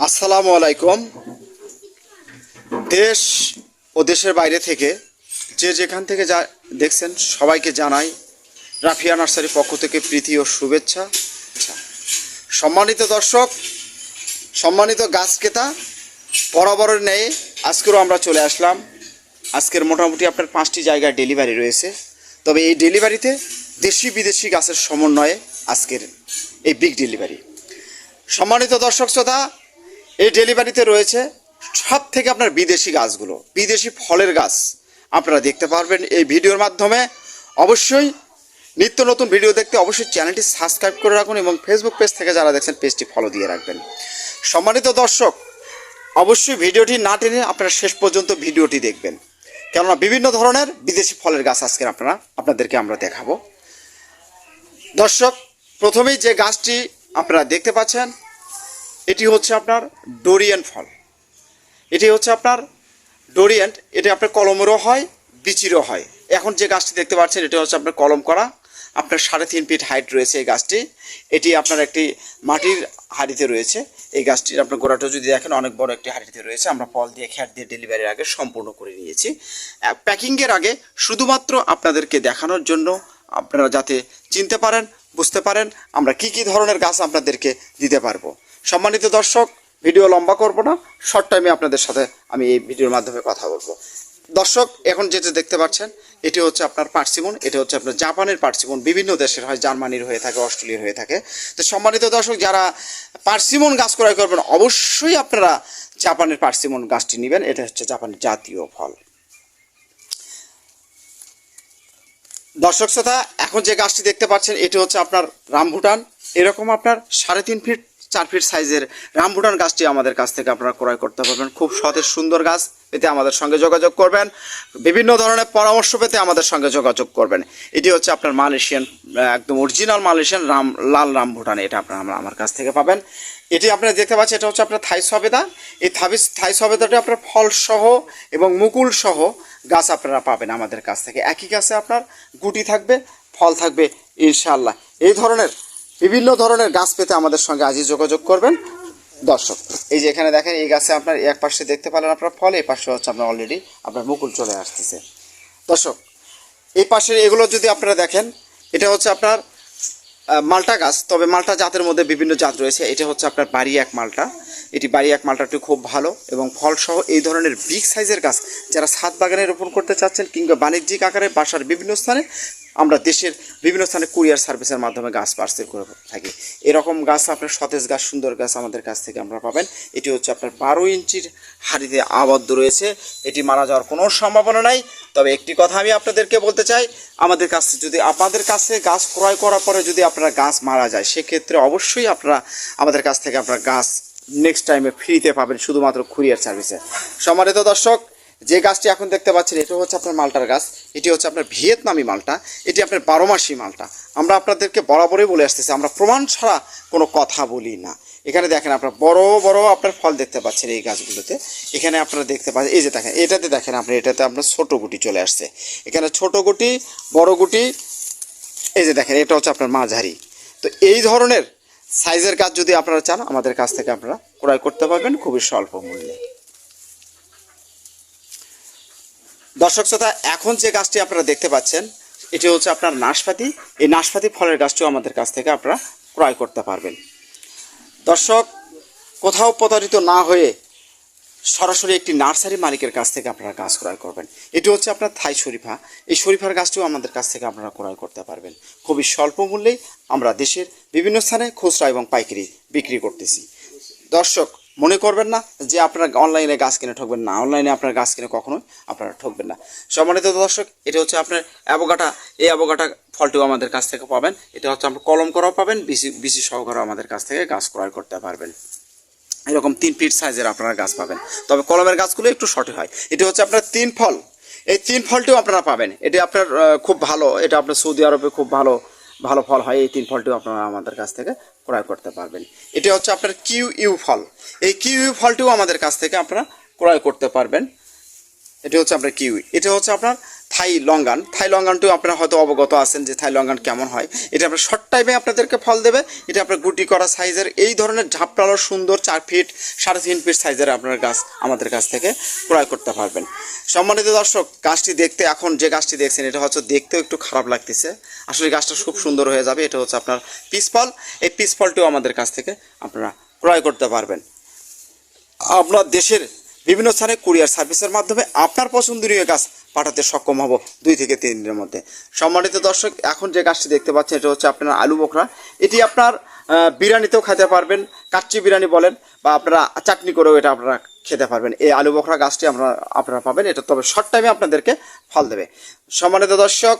আসসালামু আলাইকুম। দেশ ও দেশের বাইরে থেকে যে যেখান থেকে যা দেখছেন সবাইকে জানাই রাফিয়া নার্সারির পক্ষ থেকে প্রীতি ও শুভেচ্ছা। সম্মানিত দর্শক, সম্মানিত গাছ ক্রেতা, বরাবরের ন্যায় আজকেরও আমরা চলে আসলাম। আজকের মোটামুটি আপনার পাঁচটি জায়গায় ডেলিভারি রয়েছে। তবে এই ডেলিভারিতে দেশি বিদেশি গাছের সমন্বয়ে আজকের এই বিগ ডেলিভারি। সম্মানিত দর্শক শ্রোতা এই ডেলিভারিতে রয়েছে সব থেকে আপনার বিদেশি গাছগুলো, বিদেশি ফলের গাছ। আপনারা দেখতে পারবেন এই ভিডিওর মাধ্যমে। অবশ্যই নিত্য নতুন ভিডিও দেখতে অবশ্যই চ্যানেলটি সাবস্ক্রাইব করে রাখুন এবং ফেসবুক পেজ থেকে যারা দেখছেন পেজটি ফলো দিয়ে রাখবেন। সম্মানিত দর্শক, অবশ্যই ভিডিওটি না টেনে আপনারা শেষ পর্যন্ত ভিডিওটি দেখবেন। কেননা বিভিন্ন ধরনের বিদেশি ফলের গাছ আজকে আপনারা, আপনাদেরকে আমরা দেখাবো। দর্শক, প্রথমেই যে গাছটি আপনারা দেখতে পাচ্ছেন এটি হচ্ছে আপনার ডোরিয়ান ফল। এটি হচ্ছে আপনার ডোরিয়ান্ট, এটি আপনার কলমেরও হয়, বিচিরও হয়। এখন যে গাছটি দেখতে পাচ্ছেন, এটি হচ্ছে আপনার কলম করা। আপনার সাড়ে তিন ফিট হাইট রয়েছে এই গাছটি। এটি আপনার একটি মাটির হাঁড়িতে রয়েছে। এই গাছটির আপনার গোড়াটা যদি দেখেন, অনেক বড় একটি হাঁড়িতে রয়েছে। আমরা ফল দিয়ে খ্যাট দিয়ে ডেলিভারির আগে সম্পূর্ণ করে নিয়েছি। প্যাকিংয়ের আগে শুধুমাত্র আপনাদেরকে দেখানোর জন্য আপনারা যাতে চিনতে পারেন বুঝতে পারেন আমরা কি কি ধরনের গাছ আপনাদেরকে দিতে পারব। সম্মানিত দর্শক, ভিডিও লম্বা করব না শর্ট টাইমে আপনাদের সাথে আমি এই ভিডিওর মাধ্যমে কথা বলব। দর্শক, এখন যেটা দেখতে পাচ্ছেন, এটি হচ্ছে আপনার পার্সিমন, এটি হচ্ছে আপনার জাপানের পার্সিমন, বিভিন্ন দেশের হয়, জার্মানির হয়ে থাকে, অস্ট্রেলিয়ার হয়ে থাকে। তো সম্মানিত দর্শক, যারা পার্সিমন গাছ ক্রয় করবেন, অবশ্যই আপনারা জাপানের পার্সিমন গাছটি নেবেন, এটা হচ্ছে জাপানের জাতীয় ফল। দর্শক শ্রোতা, এখন যে গাছটি দেখতে পাচ্ছেন, এটি হচ্ছে আপনার রামভুটান। এরকম আপনার সাড়ে তিন ফিট চার ফিট সাইজের রামভুটান গাছটি আমাদের কাছ থেকে আপনারা ক্রয় করতে পারবেন। খুব সতেজ, সুন্দর গাছ পেতে আমাদের সঙ্গে যোগাযোগ করবেন। বিভিন্ন ধরনের পরামর্শ পেতে আমাদের সঙ্গে যোগাযোগ করবেন। এটি হচ্ছে আপনার মালয়েশিয়ান একদম অরিজিনাল মালয়েশিয়ান রাম, লাল রামভুটান এটা আপনারা আমরা কাছ থেকে পাবেন। এটি আপনারা দেখতে পাচ্ছেন, এটা হচ্ছে আপনার থাই সবেদা এই থাবিস থাই সবেদাটি আপনার ফল সহ এবং মুকুল সহ গাছ আপনারা পাবেন আমাদের কাছ থেকে। একই গাছে আপনার গুটি থাকবে, ফল থাকবে, ইনশাআল্লাহ। এই ধরনের বিভিন্ন ধরনের গাছ পেতে আমাদের সঙ্গে আজই যোগাযোগ করবেন। দর্শক, এই যে এখানে দেখেন, এই গাছে আপনার এক পাশে দেখতে পেলেন আপনার ফল, এই পাশে হচ্ছে আপনার অলরেডি আপনার মুকুল চলে আসতেছে। দর্শক, এই পাশের এগুলো যদি আপনারা দেখেন, এটা হচ্ছে আপনার মালটা গাছ। তবে মালটা জাতের মধ্যে বিভিন্ন জাত রয়েছে। এটা হচ্ছে আপনার বাড়ি এক মালটা। এটি বাড়ি এক মালটাটি খুব ভালো এবং ফলসহ এই ধরনের বিগ সাইজের গাছ। যারা ছাদ বাগানে রোপণ করতে চাচ্ছেন কিংবা বাণিজ্যিক আকারে বাসার বিভিন্ন স্থানে আমরা দেশের বিভিন্ন স্থানে কুরিয়ার সার্ভিসের মাধ্যমে গাছ পার্সেল করে থাকি। এরকম গাছ আপনার সতেজ গাছ, সুন্দর গাছ আমাদের কাছ থেকে আমরা পাবেন। এটি হচ্ছে আপনার বারো ইঞ্চির হাড়িতে আবদ্ধ রয়েছে। এটি মারা যাওয়ার কোনো সম্ভাবনা নাই। তবে একটি কথা আমি আপনাদেরকে বলতে চাই, আমাদের কাছে যদি আপনাদের কাছে গাছ ক্রয় করার পরে যদি আপনার গাছ মারা যায়, সেক্ষেত্রে অবশ্যই আপনারা আমাদের কাছ থেকে আপনার গাছ নেক্সট টাইমে ফ্রিতে পাবেন শুধুমাত্র কুরিয়ার সার্ভিসে। সম্মানিত দর্শক যে গাছটি এখন দেখতে পাচ্ছেন, এটা হচ্ছে আপনার মালটার গাছ, এটি হচ্ছে আপনার ভিয়েতনামি মালটা, এটি আপনার বারো মাসি মালটা। আমরা আপনাদেরকে বরাবরই বলে আসতেছি, আমরা প্রমাণ ছাড়া কোনো কথা বলি না। এখানে দেখেন আপনার বড় বড় আপনার ফল দেখতে পাচ্ছেন এই গাছগুলোতে। এখানে আপনারা দেখতে পাচ্ছেন, এই যে দেখেন, এটাতে দেখেন আপনি, এটাতে আপনার ছোট গুটি চলে আসছে। এখানে ছোট গুটি, বড় গুটি, এই যে দেখেন, এটা হচ্ছে আপনার মাঝারি। তো এই ধরনের সাইজের গাছ যদি আপনারা চান, আমাদের কাছ থেকে আপনারা ক্রয় করতে পারবেন খুবই স্বল্প মূল্যে। দর্শক শ্রোতা, এখন যে গাছটি আপনারা দেখতে পাচ্ছেন, এটি হচ্ছে আপনার নাশপাতি। এই নাশপাতি ফলের গাছটিও আমাদের কাছ থেকে আপনারা ক্রয় করতে পারবেন। দর্শক, কোথাও প্রতারিত না হয়ে সরাসরি একটি নার্সারি মালিকের কাছ থেকে আপনারা গাছ ক্রয় করবেন। এটি হচ্ছে আপনার থাই শরীফা। এই শরীফার গাছটিও আমাদের কাছ থেকে আপনারা ক্রয় করতে পারবেন। খুবই স্বল্প মূল্যেই আমরা দেশের বিভিন্ন স্থানে খুচরা এবং পাইকারি বিক্রি করতেছি। দর্শক মনে করবেন না যে আপনারা অনলাইনে গাছ কিনে ঠকবেন না। অনলাইনে আপনার গাছ কিনে কখনোই আপনারা ঠকবেন না। সম্মানিত দর্শক, এটা হচ্ছে আপনার অ্যাবোগাটা এই অ্যাবোগাটা ফলটিও আমাদের কাছ থেকে পাবেন। এটা হচ্ছে আপনার কলম করাও পাবেন, বিসি বিসি সহকারেও আমাদের কাছ থেকে গাছ ক্রয় করতে পারবেন। এরকম তিন ফিট সাইজের আপনারা গাছ পাবেন। তবে কলমের গাছগুলো একটু শর্টে হয়। এটি হচ্ছে আপনার তিন ফল। এই তিন ফলটিও আপনারা পাবেন। এটি আপনার খুব ভালো। এটা আপনার সৌদি আরবে খুব ভালো ভালো ফল হয়, এই তিন ফলটিও আপনারা আমাদের কাছ থেকে ক্রয় করতে পারবেন। এটি হচ্ছে আপনার কিউ ইউ ফল। এই কিউ ইউ ফলটিও আমাদের কাছ থেকে আপনারা ক্রয় করতে পারবেন। এটি হচ্ছে আপনার কিউই এটা হচ্ছে আপনার থাই লঙ্গান থাই লঙ্গানটিও আপনারা হয়তো অবগত আছেন যে থাই লঙ্গান কেমন হয়। এটা আপনার শর্ট টাইমে আপনাদেরকে ফল দেবে। এটা আপনার গুটি করা সাইজের এই ধরনের ঝাপটালো সুন্দর চার ফিট সাড়ে তিন ফিট সাইজের আপনার গাছ আমাদের কাছ থেকে ক্রয় করতে পারবেন। সম্মানিত দর্শক, গাছটি দেখতে এখন যে গাছটি দেখছেন, এটা হচ্ছে দেখতেও একটু খারাপ লাগতেছে। আসলে গাছটা খুব সুন্দর হয়ে যাবে। এটা হচ্ছে আপনার পিস ফল এই পিস ফলটিও আমাদের কাছ থেকে আপনারা ক্রয় করতে পারবেন। আপনার দেশের বিভিন্ন স্থানে কুরিয়ার সার্ভিসের মাধ্যমে আপনার পছন্দনীয় গাছ পাঠাতে সক্ষম হব দুই থেকে তিন দিনের মধ্যে। সম্মানিত দর্শক, এখন যে গাছটি দেখতে পাচ্ছেন, এটা হচ্ছে আপনার আলু বোখরা। এটি আপনার বিরিয়ানিতেও খেতে পারবেন, কাচ্চি বিরিয়ানি বলেন, বা আপনারা চাটনি করেও এটা আপনারা খেতে পারবেন। এই আলু বোখরা গাছটি আপনারা আপনারা পাবেন, এটা তবে শর্ট টাইমে আপনাদেরকে ফল দেবে। সম্মানিত দর্শক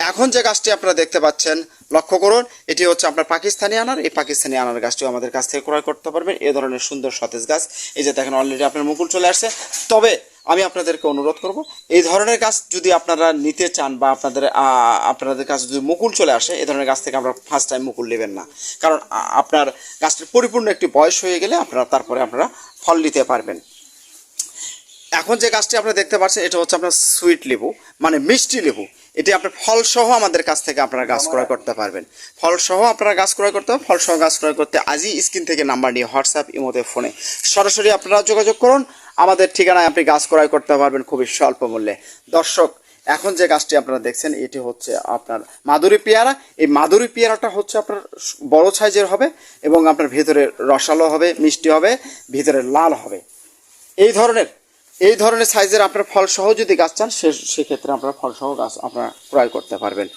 এখন যে গাছটি আপনারা দেখতে পাচ্ছেন, লক্ষ্য করুন, এটি হচ্ছে আপনার পাকিস্তানি আনার। এই পাকিস্তানি আনার গাছটিও আমাদের কাছ থেকে ক্রয় করতে পারবেন। এ ধরনের সুন্দর সতেজ গাছ। এই যে দেখেন অলরেডি আপনার মুকুল চলে আসছে। তবে আমি আপনাদেরকে অনুরোধ করব, এই ধরনের গাছ যদি আপনারা নিতে চান বা আপনাদের আপনাদের কাছে যদি মুকুল চলে আসে এই ধরনের গাছ থেকে আমরা ফার্স্ট টাইম মুকুল নেবেন না। কারণ আপনার গাছটির পরিপূর্ণ একটি বয়স হয়ে গেলে আপনারা, তারপরে আপনারা ফল নিতে পারবেন। এখন যে গাছটি আপনারা দেখতে পাচ্ছেন এটা হচ্ছে আপনার সুইট লেবু মানে মিষ্টি লেবু। এটি আপনার ফলসহ আমাদের কাছ থেকে আপনারা গাছ ক্রয় করতে পারবেন। ফলসহ আপনারা গাছ ক্রয় করতে হবে ফলসহ গাছ ক্রয় করতে আজই স্ক্রিন থেকে নাম্বার নিয়ে হোয়াটসঅ্যাপ ইমোতে ফোনে সরাসরি আপনারা যোগাযোগ করুন। আমাদের ঠিকানায় আপনি গাছ ক্রয় করতে পারবেন খুবই স্বল্প মূল্যে। দর্শক এখন যে গাছটি আপনারা দেখছেন এটি হচ্ছে আপনার মাধুরী পেয়ারা। এই মাধুরী পেয়ারাটা হচ্ছে আপনার বড় সাইজের হবে এবং আপনার ভেতরে রসালো হবে মিষ্টি হবে ভিতরে লাল হবে। এই ধরনের এই ধরনের সাইজের আপনার ফল সহ যদি গাছ চান, সে সেক্ষেত্রে আপনার ফলসহ গাছ আপনারা ক্রয় করতে পারবেন।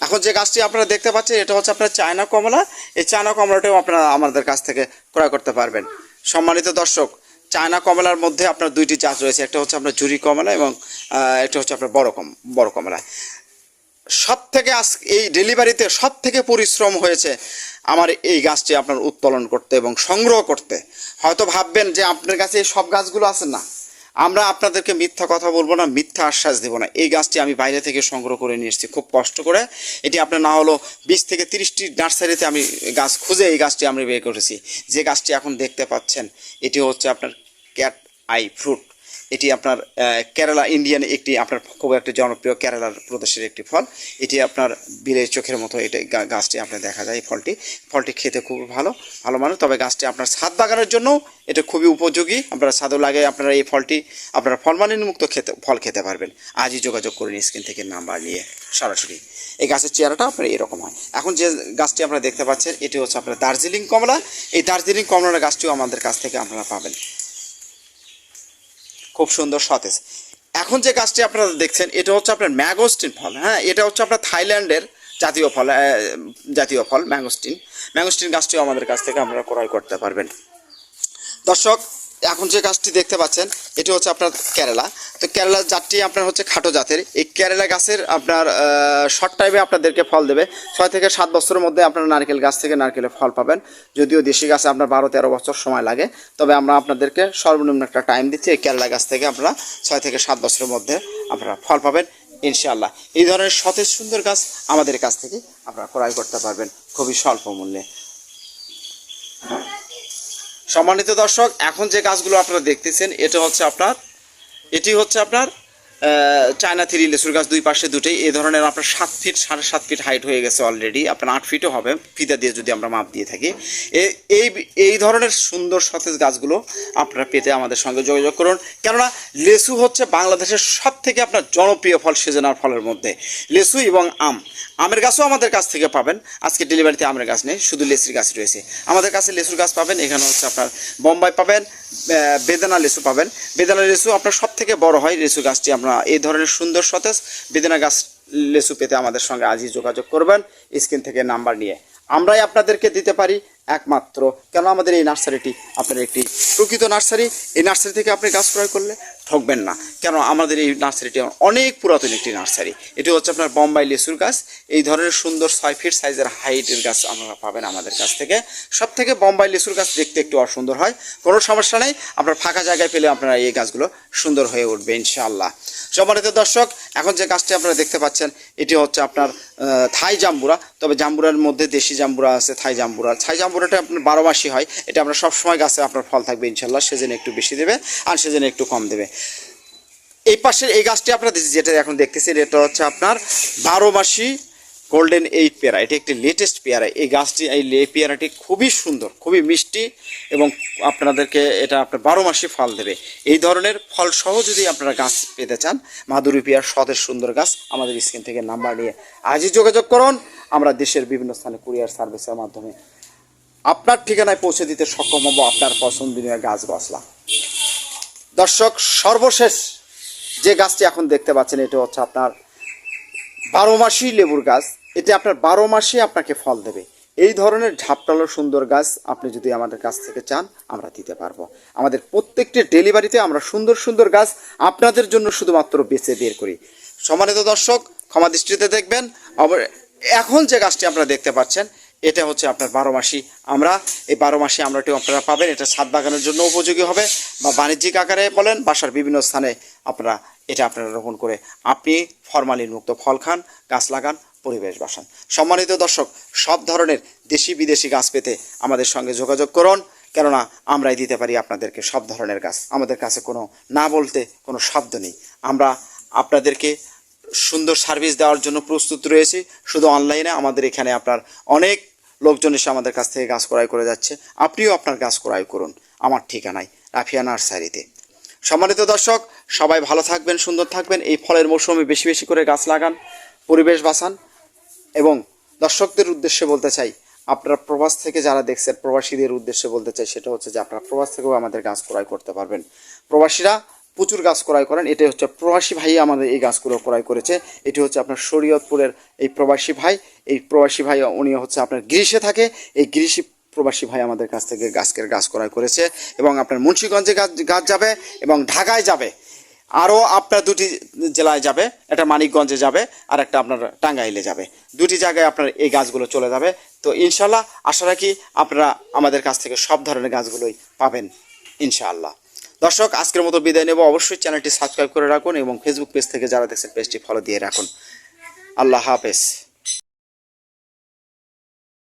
এখন যে গাছটি আপনারা দেখতে পাচ্ছেন, এটা হচ্ছে আপনার চায়না কমলা। এই চায়না কমলাটাও আপনারা আমাদের কাছ থেকে ক্রয় করতে পারবেন। সম্মানিত দর্শক, চায়না কমলার মধ্যে আপনার দুইটি জাত রয়েছে। একটা হচ্ছে আপনার জুরি কমলা এবং একটা হচ্ছে আপনার বড় কম বড় কমলা। সব থেকে আজ এই ডেলিভারিতে সব থেকে পরিশ্রম হয়েছে আমার এই গাছটি আপনার উত্তোলন করতে এবং সংগ্রহ করতে। হয়তো ভাববেন যে আপনার কাছে এই সব গাছগুলো আছে না। আমরা আপনাদেরকে মিথ্যা কথা বলব না, মিথ্যা আশ্বাস দেবো না। এই গাছটি আমি বাইরে থেকে সংগ্রহ করে নিয়ে এসেছি, খুব কষ্ট করে। এটি আপনার না হলো বিশ থেকে তিরিশটি নার্সারিতে আমি গাছ খুঁজে এই গাছটি আমি বের করেছি। যে গাছটি এখন দেখতে পাচ্ছেন, এটি হচ্ছে আপনার ক্যাট আই ফ্রুট। এটি আপনার কেরালা ইন্ডিয়ান একটি আপনার খুব একটা জনপ্রিয় কেরালার প্রদেশের একটি ফল। এটি আপনার বিলের চোখের মতো এটা গাছটি আপনার দেখা যায় এই ফলটি। ফলটি খেতে খুব ভালো ভালো মানে তবে গাছটি আপনার ছাদ বাগানের জন্য এটা খুবই উপযোগী। আপনারা ছাদও লাগে আপনারা এই ফলটি আপনারা ফলমালিন মুক্ত খেতে ফল খেতে পারবেন। আজই যোগাযোগ করুন স্ক্রিন থেকে নাম্বার নিয়ে সরাসরি। এই গাছের চেহারাটা আপনার এরকম হয়। এখন যে গাছটি আপনারা দেখতে পাচ্ছেন, এটি হচ্ছে আপনার দার্জিলিং কমলা। এই দার্জিলিং কমলার গাছটিও আমাদের কাছ থেকে আপনারা পাবেন। খুব সুন্দর সতেজ। এখন যে গাছটি আপনারা দেখছেন, এটা হচ্ছে আপনার ম্যাগোস্টিন ফল হ্যাঁ? এটা হচ্ছে আপনার থাইল্যান্ডের জাতীয় ফল জাতীয় ফল ম্যাগোস্টিন ম্যাগোস্টিন গাছটিও আমাদের কাছ থেকে আপনারা ক্রয় করতে পারবেন। দর্শক এখন যে গাছটি দেখতে পাচ্ছেন, এটি হচ্ছে আপনার কেরালা। তো কেরালা জাতটি আপনার হচ্ছে খাটো জাতের। এই কেরালা গাছের আপনার শর্ট টাইমে আপনাদেরকে ফল দেবে। ছয় থেকে সাত বছরের মধ্যে আপনার নারকেল গাছ থেকে নারকেলের ফল পাবেন। যদিও দেশি গাছে আপনার বারো তেরো বছর সময় লাগে, তবে আমরা আপনাদেরকে সর্বনিম্ন একটা টাইম দিচ্ছি এই কেরালা গাছ থেকে আপনারা ছয় থেকে সাত বছরের মধ্যে আপনারা ফল পাবেন, ইনশাআল্লাহ। এই ধরনের সতেজ সুন্দর গাছ আমাদের কাছ থেকে আপনারা ক্রয় করতে পারবেন খুবই স্বল্প মূল্যে। সম্মানিত দর্শক এখন যে গাছগুলো আপনারা দেখতেছেন এটা হচ্ছে আপনার এটি হচ্ছে আপনার চায়না থ্রি লেসুর গাছ দুই পাশে দুটোই এই ধরনের আপনার সাত ফিট সাড়ে সাত ফিট হাইট হয়ে গেছে অলরেডি আপনার আট ফিটও হবে, ফিতা দিয়ে যদি আমরা মাপ দিয়ে থাকি। এ- এই এই ধরনের সুন্দর সতেজ গাছগুলো আপনারা পেতে আমাদের সঙ্গে যোগাযোগ করুন। কেননা লেসু হচ্ছে বাংলাদেশের সব থেকে আপনার জনপ্রিয় ফল সিজনাল ফলের মধ্যে। লেসু এবং আম। আমের গাছও আমাদের কাছ থেকে পাবেন। আজকে ডেলিভারিতে আমের গাছ নেই, শুধু লেসুর গাছ রয়েছে। আমাদের কাছে লেসুর গাছ পাবেন, এখানে হচ্ছে আপনার বোম্বাই পাবেন বেদানা লেসু পাবেন। বেদানা লেসু আপনার সব থেকে বড় হয় লেসু গাছটি আপনার এই ধরনের সুন্দর সতেজ বেদনা গাছ লেসু পেতে আমাদের সঙ্গে আজই যোগাযোগ করবেন। স্ক্রিন থেকে নাম্বার নিয়ে আমরাই আপনাদেরকে দিতে পারি একমাত্র। কেন আমাদের এই নার্সারিটি আপনার একটি প্রকৃত নার্সারি। এই নার্সারি থেকে আপনি গাছ ক্রয় করলে ঠকবেন না। কেন আমাদের এই নার্সারিটি অনেক পুরাতন একটি নার্সারি। এটি হচ্ছে আপনার বোম্বাই লেসুর গাছ। এই ধরনের সুন্দর ছয় ফিট সাইজের হাইটের গাছ আপনারা পাবেন আমাদের কাছ থেকে। সব থেকে বোম্বাই লেসুর গাছ দেখতে একটু অসুন্দর হয়। কোনো সমস্যা নেই, আপনার ফাঁকা জায়গায় পেলে আপনারা এই গাছগুলো সুন্দর হয়ে উঠবে ইনশাআল্লাহ। সম্মানিত দর্শক, এখন যে গাছটি আপনারা দেখতে পাচ্ছেন, এটি হচ্ছে আপনার থাই জাম্বুরা। তবে জাম্বুরার মধ্যে দেশি জাম্বুরা আছে, থাই জাম্বুরা। থাই জাম্বুরাটা আপনার বারো মাসই হয়, এটা আপনার সবসময় গাছে আপনার ফল থাকবে ইনশাল্লাহ, সেজন্য একটু বেশি দেবে আর সেজন্য একটু কম দেবে। এই পাশের এই গাছটি আপনার যেটা এখন দেখতেছেন এটা হচ্ছে আপনার বারো মাসি গোল্ডেন এইট পেয়ারা এটি একটি লেটেস্ট পেয়ারা। এই গাছটি, এই পেয়ারাটি খুবই সুন্দর, খুবই মিষ্টি এবং আপনাদেরকে এটা আপনার বারো মাসে ফল দেবে। এই ধরনের ফল সহ যদি আপনারা গাছ পেতে চান, মাধুরী পেয়ার সতের সুন্দর গাছ, আমাদের স্ক্রিন থেকে নাম্বার নিয়ে আজই যোগাযোগ করুন। আমরা দেশের বিভিন্ন স্থানে কুরিয়ার সার্ভিসের মাধ্যমে আপনার ঠিকানায় পৌঁছে দিতে সক্ষম হব আপনার পছন্দনীয় গাছ গছলা। দর্শক, সর্বশেষ যে গাছটি এখন দেখতে পাচ্ছেন, এটা হচ্ছে আপনার বারো মাসি লেবুর গাছ। এটি আপনার বারো মাসে আপনাকে ফল দেবে। এই ধরনের ঝাপটালো সুন্দর গাছ আপনি যদি আমাদের কাছ থেকে চান, আমরা দিতে পারব। আমাদের প্রত্যেকটি ডেলিভারিতে আমরা সুন্দর সুন্দর গাছ আপনাদের জন্য শুধুমাত্র বেছে বের করি। সম্মানিত দর্শক, ক্ষমা দৃষ্টিতে দেখবেন, আবার এখন যে গাছটি আপনারা দেখতে পাচ্ছেন, এটা হচ্ছে আপনার বারো মাসি। আমরা এই বারো মাসি আমরাটিও আপনারা পাবেন, এটা ছাদ বাগানের জন্য উপযোগী হবে বা বাণিজ্যিক আকারে বলেন, বাসার বিভিন্ন স্থানে আপনারা এটা আপনারা রোপণ করে আপনি ফরমালিন মুক্ত ফল খান, গাছ লাগান পরিবেশ বাসান সম্মানিত দর্শক, সব ধরনের দেশি বিদেশি গাছ পেতে আমাদের সঙ্গে যোগাযোগ করুন, কেননা আমরাই দিতে পারি আপনাদেরকে সব ধরনের গাছ। আমাদের কাছে কোনো, না বলতে কোনো শব্দ নেই। আমরা আপনাদেরকে সুন্দর সার্ভিস দেওয়ার জন্য প্রস্তুত রয়েছি। শুধু অনলাইনে আমাদের এখানে আপনার অনেক লোকজন এসে আমাদের কাছ থেকে গাছ ক্রয় করে যাচ্ছে। আপনিও আপনার গাছ ক্রয় করুন, আমার ঠিকানায়, রাফিয়া নার্সারিতে। সম্মানিত দর্শক, সবাই ভালো থাকবেন, সুন্দর থাকবেন। এই ফলের মৌসুমে বেশি বেশি করে গাছ লাগান পরিবেশ বাঁচান এবং দর্শকদের উদ্দেশ্যে বলতে চাই, আপনারা প্রবাস থেকে যারা দেখছেন, প্রবাসীদের উদ্দেশ্যে বলতে চাই সেটা হচ্ছে যে আপনারা প্রবাস থেকেও আমাদের গাছ ক্রয় করতে পারবেন। প্রবাসীরা প্রচুর গাছ ক্রয় করেন, এটাই হচ্ছে প্রবাসী ভাই আমাদের এই গাছগুলো ক্রয় করেছে। এটি হচ্ছে আপনার শরীয়তপুরের এই প্রবাসী ভাই। এই প্রবাসী ভাই, উনি হচ্ছে আপনার গ্রীষে থাকে, এই গ্রীষি প্রবাসী ভাই আমাদের কাছ থেকে গাছকের গাছ ক্রয় করেছে এবং আপনার মুন্সীগঞ্জে গাছ গাছ যাবে এবং ঢাকায় যাবে। আরও আপনার দুটি জেলায় যাবে, একটা মানিকগঞ্জে যাবে আর একটা আপনার টাঙ্গাইলে যাবে। দুটি জায়গায় আপনার এই গাছগুলো চলে যাবে। তো ইনশাল্লাহ আশা রাখি আপনারা আমাদের কাছ থেকে সব ধরনের গাছগুলোই পাবেন, ইনশাআল্লাহ। দর্শক, আজকের মতো বিদায় নেব। অবশ্যই চ্যানেলটি সাবস্ক্রাইব করে রাখুন এবং ফেসবুক পেজ থেকে যারা দেখছেন পেজটি ফলো দিয়ে রাখুন। আল্লাহ হাফেজ।